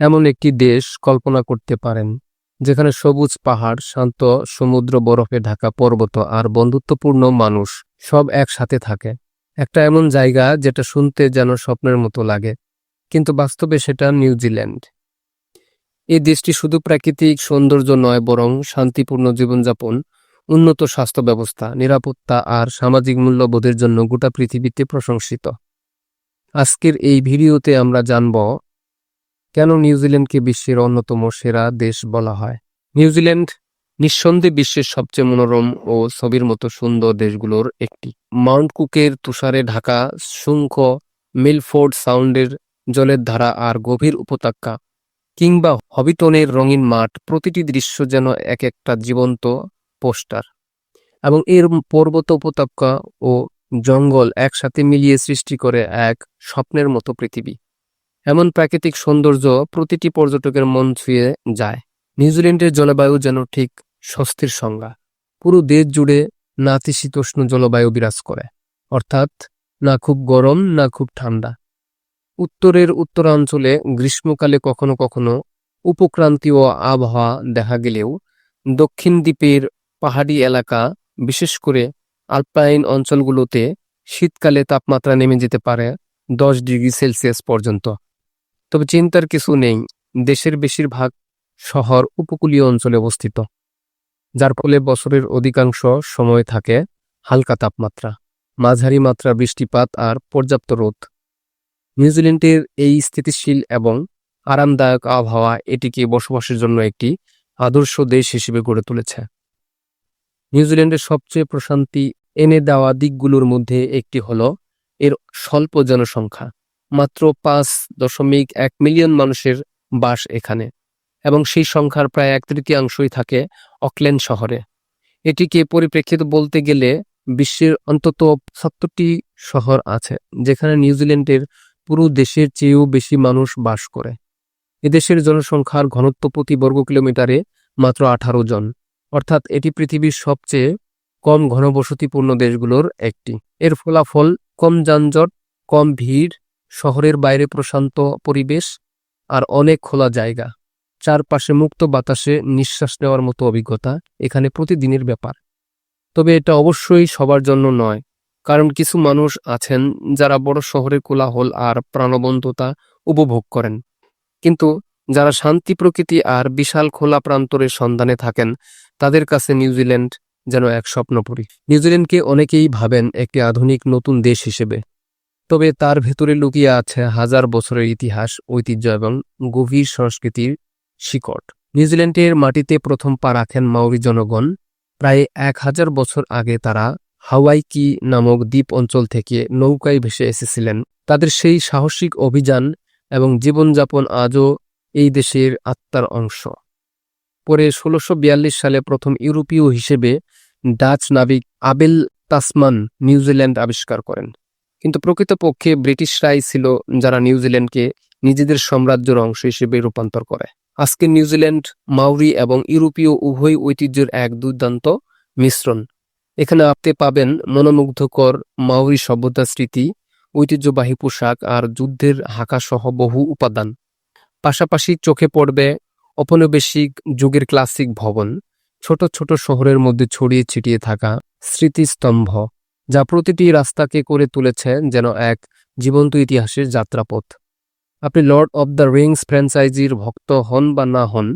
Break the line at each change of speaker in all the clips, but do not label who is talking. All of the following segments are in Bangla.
এমন একটি দেশ কল্পনা করতে পারেন, যেখানে সবুজ পাহাড়, শান্ত সমুদ্র, বরফে ঢাকা পর্বত আর বন্ধুত্বপূর্ণ মানুষ সব একসাথে থাকে। একটা এমন জায়গা যেটা শুনতে যেন স্বপ্নের মতো লাগে, কিন্তু বাস্তবে সেটা নিউজিল্যান্ড এই দেশটি শুধু প্রাকৃতিক সৌন্দর্য নয়, বরং শান্তিপূর্ণ জীবনযাপন, উন্নত স্বাস্থ্য ব্যবস্থা, নিরাপত্তা আর সামাজিক মূল্যবোধের জন্য গোটা পৃথিবীতে প্রশংসিত। আজকের এই ভিডিওতে আমরা জানব কেন নিউজিল্যান্ডকে বিশ্বের অন্যতম সেরা দেশ বলা হয়? নিউজিল্যান্ড নিঃসন্দেহে বিশ্বের সবচেয়ে মনোরম ও ছবির মতো সুন্দর দেশগুলোর একটি। মাউন্ট কুকের তুষারে ঢাকা, শুঙ্খ, মিলফোর্ড সাউন্ডের জলের ধারা আর গভীর উপত্যকা কিংবা হবিটনের রঙিন মাঠ, প্রতিটি দৃশ্য যেন এক একটা জীবন্ত পোস্টার। এবং এর পর্বত উপত্যকা ও জঙ্গল একসাথে মিলিয়ে সৃষ্টি করে এক স্বপ্নের মতো পৃথিবী। এমন প্রাকৃতিক সৌন্দর্য প্রতিটি পর্যটকের মন ছুঁয়ে যায়। নিউজিল্যান্ডের জলবায়ু যেন ঠিক স্বস্তির সংজ্ঞা। পুরো দেশ জুড়ে নাতিশীতোষ্ণ জলবায়ু বিরাজ করে। অর্থাৎ, না খুব গরম, না খুব ঠান্ডা। উত্তরের উত্তরাঞ্চলে গ্রীষ্মকালে কখনো কখনো উপক্রান্তীয় আবহাওয়া দেখা গেলেও দক্ষিণ দ্বীপের পাহাড়ি এলাকা, বিশেষ করে আলপাইন অঞ্চলগুলোতে শীতকালে তাপমাত্রা নেমে যেতে পারে দশ ডিগ্রি সেলসিয়াস পর্যন্ত। তবে চিন্তার কিছু নেই। দেশের বেশিরভাগ শহর উপকূলীয় অঞ্চলে অবস্থিত, যার ফলে বছরের অধিকাংশ সময় থাকে হালকা তাপমাত্রা, মাঝারি মাত্রা বৃষ্টিপাত আর পর্যাপ্ত রোদ। নিউজিল্যান্ডের এই স্থিতিশীল এবং আরামদায়ক আবহাওয়া এটিকে বসবাসের জন্য একটি আদর্শ দেশ হিসেবে গড়ে তুলেছে। নিউজিল্যান্ডের সবচেয়ে প্রশান্তি এনে দেওয়া দিকগুলোর মধ্যে একটি হল, এর স্বল্প জনসংখ্যা। মাত্র পাঁচ দশমিক এক মিলিয়ন মানুষের বাস এখানে, এবং সেই সংখ্যার প্রায় এক তৃতীয়াংশই থাকে অকল্যান্ড শহরে। এটিকে পরিপ্রেক্ষিত বলতে গেলে বিশ্বের অন্তত সত্তরটি শহর আছে, যেখানে নিউজিল্যান্ডের পুরো দেশের চেয়েও বেশি মানুষ বাস করে। এদেশের জনসংখ্যার ঘনত্ব প্রতি বর্গ কিলোমিটারে মাত্র আঠারো জন, অর্থাৎ এটি পৃথিবীর সবচেয়ে কম ঘনবসতিপূর্ণ দেশগুলোর একটি। এর ফলাফল কম যানজট, কম ভিড় শহরের বাইরে প্রশান্ত পরিবেশ আর অনেক খোলা জায়গা। চারপাশে মুক্ত বাতাসে নিঃশ্বাস নেওয়ার মতো অভিজ্ঞতা এখানে প্রতিদিনের ব্যাপার। তবে এটা অবশ্যই সবার জন্য নয়, কারণ কিছু মানুষ আছেন যারা বড় শহরের কোলাহল আর প্রাণবন্ততা উপভোগ করেন। কিন্তু যারা শান্তি প্রকৃতি আর বিশাল খোলা প্রান্তরের সন্ধানে থাকেন, তাদের কাছে নিউজিল্যান্ড যেন এক স্বপ্নপুরী। নিউজিল্যান্ডকে অনেকেই ভাবেন একটি আধুনিক নতুন দেশ হিসেবে। তবে তার ভেতরে লুকিয়ে আছে হাজার বছরের ইতিহাস, ঐতিহ্য এবং গভীর সংস্কৃতির শিকট নিউজিল্যান্ডের মাটিতে প্রথম পা রাখেন মাউরি জনগণ। প্রায় এক হাজার বছর আগে তারা হাওয়াইকি নামক দ্বীপ অঞ্চল থেকে নৌকায় ভেসে এসেছিলেন। তাদের সেই সাহসিক অভিযান এবং জীবনযাপন আজও এই দেশের আত্মার অংশ। পরে ষোলোশো সালে প্রথম ইউরোপীয় হিসেবে ডাচ নাবিক আবেল তাসমান নিউজিল্যান্ড আবিষ্কার করেন। কিন্তু প্রকৃতপক্ষে ব্রিটিশরাই ছিল যারা নিউজিল্যান্ডকে নিজেদের সাম্রাজ্যের অংশ হিসেবে রূপান্তর করে। আজকে নিউজিল্যান্ড মাউরি এবং ইউরোপীয় উভয় ঐতিহ্যের এক দুর্দান্ত মিশ্রণ। এখানে আপনি পাবেন মনোমুগ্ধকর মাউরি সভ্যতার স্মৃতি, ঐতিহ্যবাহী পোশাক আর যুদ্ধের হাঁকাসহ বহু উপাদান। পাশাপাশি চোখে পড়বে ঔপনিবেশিক যুগের ক্লাসিক ভবন, ছোট ছোট শহরের মধ্যে ছড়িয়ে ছিটিয়ে থাকা স্মৃতিস্তম্ভ। যা প্রতিটি রাস্তাকে করে তুলেছে যেন এক জীবন্ত ইতিহাসের যাত্রাপথ। আপনি লর্ড অব দ্য রিংস ফ্র্যাঞ্চাইজির ভক্ত হন বা না হন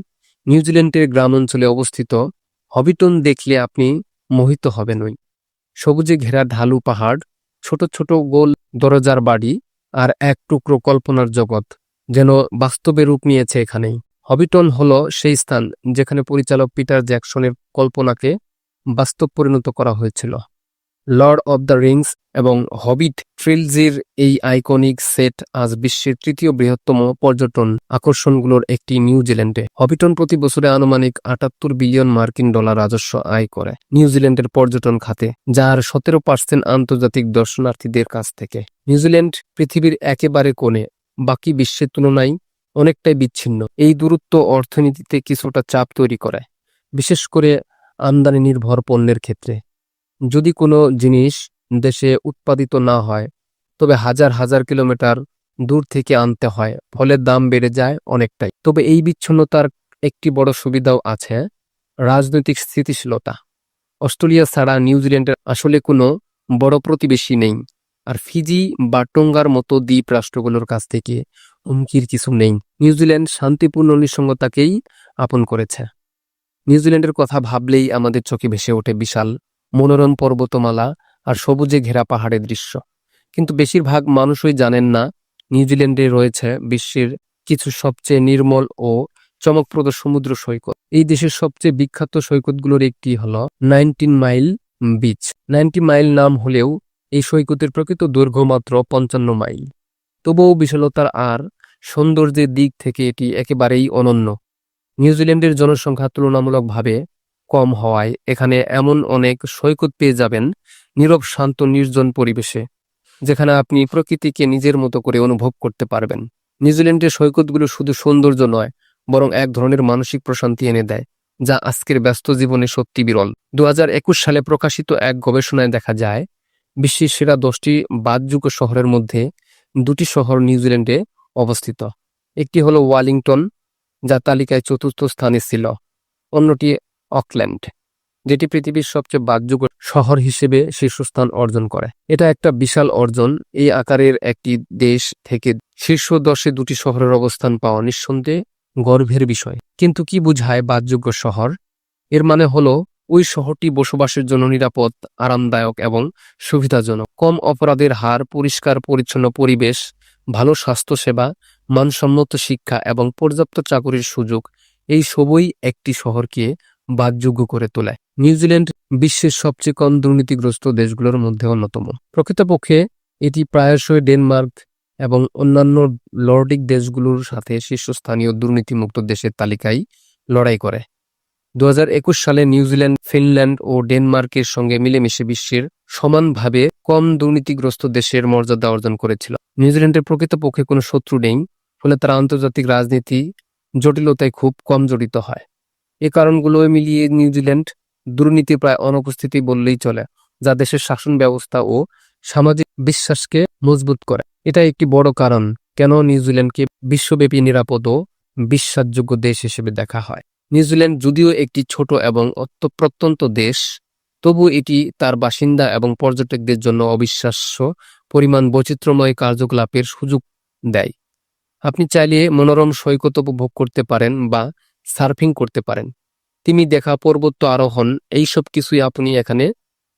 নিউজিল্যান্ডের গ্রাম অঞ্চলে অবস্থিত, হবিটন দেখলে আপনি মোহিত হবেনই সবুজে ঘেরা ঢালু পাহাড়, ছোট ছোট গোল দরজার বাড়ি আর এক টুকরো কল্পনার জগৎ যেন বাস্তবে রূপ নিয়েছে এখানেই। হবিটন হল সেই স্থান যেখানে পরিচালক পিটার জ্যাকসনের কল্পনাকে বাস্তব পরিণত করা হয়েছিল। লর্ড অব দ্য রিংস এবং হবিট ট্রিলজির এই আইকনিক সেট আজ বিশ্বের তৃতীয় বৃহত্তম পর্যটন আকর্ষণগুলোর একটি নিউজিল্যান্ডে হবিটন প্রতি বছরে আনুমানিক আটাত্তর বিলিয়ন মার্কিন ডলার রাজস্ব আয় করে নিউজিল্যান্ডের পর্যটন খাতে, যার সতেরো পার্সেন্ট আন্তর্জাতিক দর্শনার্থীদের কাছ থেকে। নিউজিল্যান্ড পৃথিবীর একেবারে কোণে, বাকি বিশ্বের তুলনায় অনেকটাই বিচ্ছিন্ন। এই দূরত্ব অর্থনীতিতে কিছুটা চাপ তৈরি করে, বিশেষ করে আমদানি নির্ভর পণ্যের ক্ষেত্রে। যদি কোনো জিনিস দেশে উৎপাদিত না হয়, তবে হাজার হাজার কিলোমিটার দূর থেকে আনতে হয় ফলে দাম বেড়ে যায় অনেকটাই। তবে এই বিচ্ছিন্নতার একটি বড় সুবিধাও আছে, রাজনৈতিক স্থিতিশীলতা। অস্ট্রেলিয়া ছাড়া নিউজিল্যান্ডের আসলে কোনো বড় প্রতিবেশী নেই, আর ফিজি বা টোঙ্গার মতো দ্বীপ রাষ্ট্রগুলোর কাছ থেকে হুমকির কিছু নেই। নিউজিল্যান্ড শান্তিপূর্ণ নিঃসঙ্গতাকেই আপন করেছে। নিউজিল্যান্ডের কথা ভাবলেই আমাদের চোখে ভেসে ওঠে বিশাল মনোরম পর্বতমালা আর সবুজে ঘেরা পাহাড়ের দৃশ্য। কিন্তু বেশিরভাগ মানুষই জানেন না, নিউজিল্যান্ডে রয়েছে বিশ্বের কিছু সবচেয়ে নির্মল ও চমকপ্রদ সমুদ্র সৈকত। এই দেশের সবচেয়ে বিখ্যাত সৈকতগুলোর একটি হল nineteen mile beach. Ninety mile নাম হলেও এই সৈকতের প্রকৃত দৈর্ঘ্য মাত্র পঞ্চান্ন মাইল। তবুও বিশালতার আর সৌন্দর্যের দিক থেকে এটি একেবারেই অনন্য। নিউজিল্যান্ডের জনসংখ্যা তুলনামূলকভাবে কম হওয়ায় এখানে এমন অনেক সৈকত পেয়ে যাবেন, নীরব, শান্ত, নির্জন পরিবেশে, যেখানে আপনি প্রকৃতিকে নিজের মতো করে অনুভব করতে পারবেন। নিউজিল্যান্ডের সৈকতগুলো শুধু সৌন্দর্য নয়, বরং এক ধরনের মানসিক প্রশান্তি এনে দেয়, যা আজকের ব্যস্ত জীবনে সত্যি বিরল। দুহাজার একুশ সালে প্রকাশিত এক গবেষণায় দেখা যায়, বিশ্বের সেরা দশটি বাদযোগ্য শহরের মধ্যে দুটি শহর নিউজিল্যান্ডে অবস্থিত। একটি হলো ওয়ালিংটন, যা তালিকায় চতুর্থ স্থানে ছিল। অন্যটি অকল্যান্ড, যেটি পৃথিবীর সবচেয়ে বাদযোগ্য শহর হিসেবে শীর্ষস্থান অর্জন করে। এটা একটা বিশাল অর্জন। এই আকারের একটি দেশ থেকে শীর্ষ দশে দুটি শহরের অবস্থান পাওয়া নিঃসন্দেহে গর্বের বিষয়। কিন্তু কি বুঝায় বাদযোগ্য শহর? এর মানে হলো, ওই শহরটি বসবাসের জন্য নিরাপদ, আরামদায়ক এবং সুবিধাজনক। কম অপরাধের হার, পরিষ্কার, পরিচ্ছন্ন পরিবেশ, ভালো স্বাস্থ্যসেবা, মানসম্মত শিক্ষা এবং পর্যাপ্ত চাকরির সুযোগ, এই সবই একটি শহরকে বাদযোগ্য করে তোলে নিউজিল্যান্ড বিশ্বের সবচেয়ে কম দুর্নীতিগ্রস্ত দেশগুলোর মধ্যে অন্যতম। প্রকৃতপক্ষে, এটি প্রায়শই ডেনমার্ক এবং অন্যান্য লর্ডিক দেশগুলোর সাথে শীর্ষস্থানীয় দুর্নীতিমুক্ত দেশের তালিকায় লড়াই করে। দু হাজার একুশ সালে নিউজিল্যান্ড ফিনল্যান্ড ও ডেনমার্কের সঙ্গে মিলেমিশে বিশ্বের সমানভাবে কম দুর্নীতিগ্রস্ত দেশের মর্যাদা অর্জন করেছিল। নিউজিল্যান্ডের প্রকৃতপক্ষে কোনো শত্রু নেই, ফলে তারা আন্তর্জাতিক রাজনীতি জটিলতায় খুব কম জড়িত হয়। এ কারণগুলো মিলিয়ে নিউজিল্যান্ড দুর্নীতি প্রায় অনুপস্থিতি বললেই চলে, যা দেশের শাসন ব্যবস্থা ও সামাজিক বিশ্বাসকে মজবুত করে। এটা একটি বড় কারণ কেন নিউজিল্যান্ডকে বিশ্বব্যাপী নিরাপদ ও বিশ্বাসযোগ্য দেশ হিসেবে দেখা হয়। নিউজিল্যান্ড যদিও একটি ছোট এবং অত্য- প্রত্যন্ত দেশ, তবু এটি তার বাসিন্দা এবং পর্যটকদের জন্য অবিশ্বাস্য পরিমাণ বৈচিত্র্যময় কার্যকলাপের সুযোগ দেয়। আপনি চাইলে মনোরম সৈকত উপভোগ করতে পারেন বা সার্ফিং করতে পারেন। তিনি দেখা পর্বত আরোহণ, এইসব কিছুই আপনি এখানে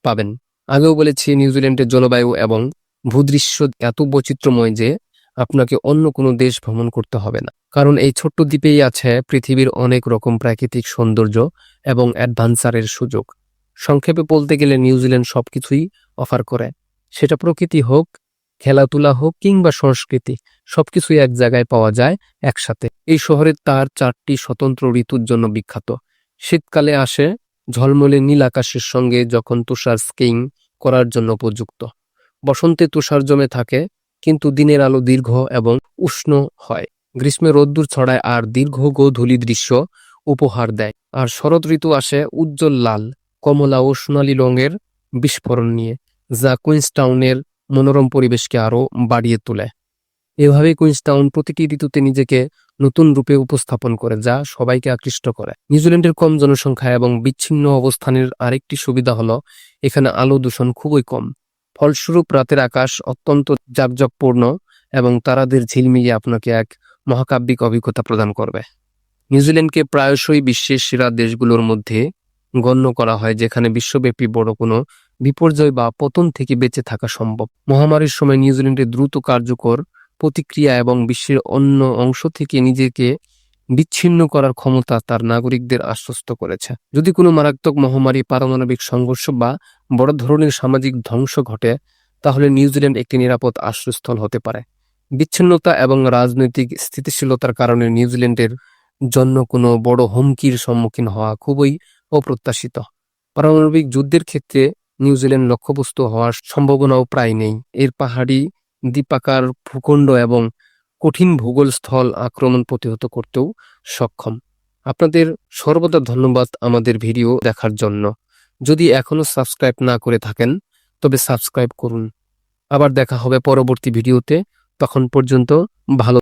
পাবেন। আগেও বলেছি নিউজিল্যান্ডের জলবায়ু এবং ভূদৃশ্য এত বৈচিত্র্যময় যে আপনাকে অন্য কোনো দেশ ভ্রমণ করতে হবে না। কারণ এই ছোট্ট দ্বীপেই আছে পৃথিবীর অনেক রকম প্রাকৃতিক সৌন্দর্য এবং অ্যাডভেঞ্চারের সুযোগ। সংক্ষেপে বলতে গেলে নিউজিল্যান্ড সবকিছুই অফার করে। সেটা প্রকৃতি হোক, খেলাধুলা হোক কিংবা সংস্কৃতি সবকিছুই এক জায়গায় পাওয়া যায় একসাথে। এই শহরের তার চারটি স্বতন্ত্র ঋতুর জন্য বিখ্যাত। শীতকালে আসে ঝলমলে নীল আকাশের সঙ্গে যখন তুষার স্কিইং করার জন্য উপযুক্ত। বসন্তে তুষার জমে থাকে, কিন্তু দিনের আলো দীর্ঘ এবং উষ্ণ হয়। গ্রীষ্মে রোদ্দুর ছড়ায় আর দীর্ঘ গোধূলি দৃশ্য উপহার দেয়। আর শরৎ ঋতু আসে উজ্জ্বল লাল, কমলা ও সোনালী রঙের বিস্ফোরণ নিয়ে, যা কুইন্সটাউনের মনোরম পরিবেশকে আরও বাড়িয়ে তোলে। এভাবে কুইন্সটাউন প্রতিটি ঋতুতে নিজেকে নতুন রূপে উপস্থাপন করে, যা সবাইকে আকৃষ্ট করে। নিউজিল্যান্ডের কম জনসংখ্যা এবং বিচ্ছিন্ন অবস্থানের আরেকটি সুবিধা হলো, এখানে আলো দূষণ খুবই কম। ফলস্বরূপ রাতের আকাশ অত্যন্ত জাকজকপূর্ণ এবং তারাদের ঝিলমিলিয়ে আপনাকে এক মহাকাব্যিক অভিজ্ঞতা প্রদান করবে। নিউজিল্যান্ডকে প্রায়শই বিশ্বের সেরা দেশগুলোর মধ্যে গণ্য করা হয়, যেখানে বিশ্বব্যাপী বড় কোনো বিপর্যয় বা পতন থেকে বেঁচে থাকা সম্ভব। মহামারীর সময় নিউজিল্যান্ডের দ্রুত কার্যকর প্রতিক্রিয়া এবং বিশ্বের অন্য অংশ থেকে নিজেকে বিচ্ছিন্ন করার ক্ষমতা তার নাগরিকদের আশ্বস্ত করেছে। যদি কোনো মারাত্মক মহামারী, পারমাণবিক সংঘর্ষ বা বড় ধরনের সামাজিক ধ্বংস ঘটে, তাহলে নিউজিল্যান্ড একটি নিরাপদ আশ্রয়স্থল হতে পারে। বিচ্ছিন্নতা এবং রাজনৈতিক স্থিতিশীলতার কারণে নিউজিল্যান্ডের জন্য কোনো বড় হুমকির সম্মুখীন হওয়া খুবই অপ্রত্যাশিত। পারমাণবিক যুদ্ধের ক্ষেত্রে নিউজিল্যান্ড লক্ষ্যবস্তু হওয়ার সম্ভাবনাও প্রায় নেই। এর পাহাড়ি দ্বীপাকার ভূখণ্ড এবং কঠিন ভূগোল স্থল আক্রমণ প্রতিহত করতেও সক্ষম। আপনাদের সর্বদা ধন্যবাদ আমাদের ভিডিও দেখার জন্য। যদি এখনও সাবস্ক্রাইব না করে থাকেন, তবে সাবস্ক্রাইব করুন। আবার দেখা হবে পরবর্তী ভিডিওতে। তখন পর্যন্ত ভালো